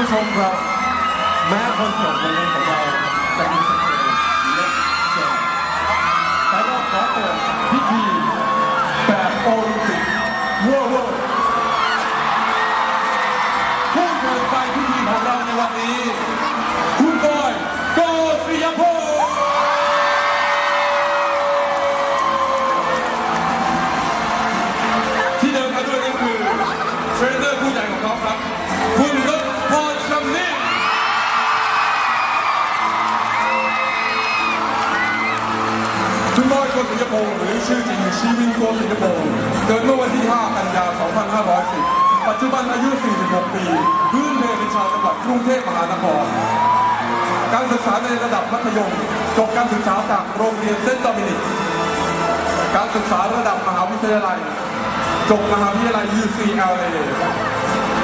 ผู้ชมครับแม้คนเสิร์ตวันนี้ของเราจะมี ชีวินโกศิยพงศ์เกิดเมื่อวันที่ 5 กันยายน 2510 ปัจจุบันอายุ 46 ปีพื้นเพเป็นชาวจังหวัดกรุงเทพมหานคร การศึกษาในระดับมัธยม จบการศึกษาจากโรงเรียนเซนต์โดมินิก การศึกษาระดับมหาวิทยาลัย จบมหาวิทยาลัย UCLA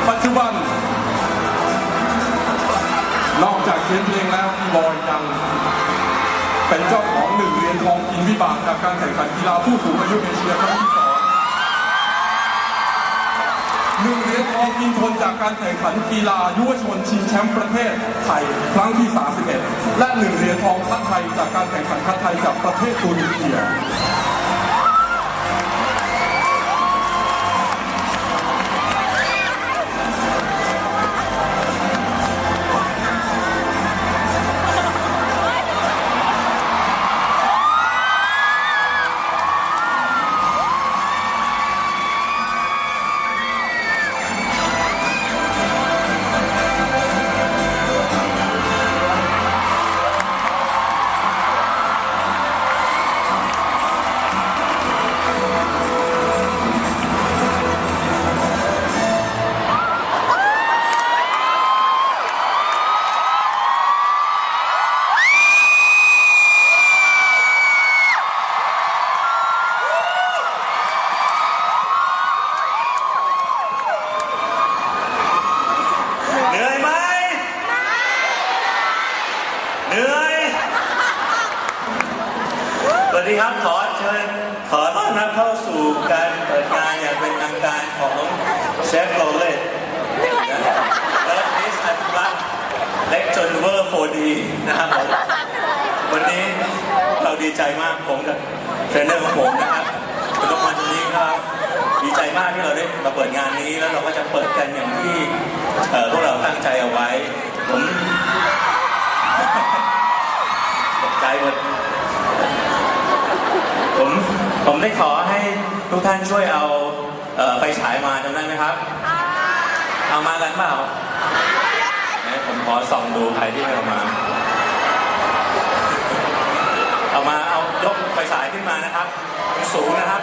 ปัจจุบัน นอกจากเขียนเพลงแล้วพี่บอยยัง เป็นเจ้าของหนึ่งเหรียญทองอินวิบากจากการแข่งขันกีฬาผู้สูงอายุเอเชียครั้งที่สองหนึ่งเหรียญทองกินทนจากการแข่งขันกีฬายุวชนชิงแชมป์ประเทศไทยครั้งที่ 31 และหนึ่งเหรียญทองคัดไทยจากการแข่งขันคัดไทยจากประเทศตุนิเเหนื่อยสวัสดีครับขอเชิญขอต้อนรับเข้าสู่การเปิดงานอย่างเป็นทางการของเชฟโรเลตและนิสอันบัตเล็กจนเวอร์โฟดีนะครับผมวันนี้เราดีใจมากผมกับเทรนเนอร์ของผมนะครับคุณต้องมาตรงนี้ครับดีใจมากที่เราได้มาเปิดงานนี้แล้วเราก็จะเปิดกันอย่างที่เอ่อพวกเราตั้งใจเอาไว้ผมตก ใจหมดผมผมได้ขอให้ทุกท่านช่วยเอาเอไฟฉายมาจำได้ไหมครับ เอามากันเปล่าผมขอส่องดูใครที่ไม่เอามา เอามาเอายกไฟฉายขึ้นมานะครับ สูงนะครับ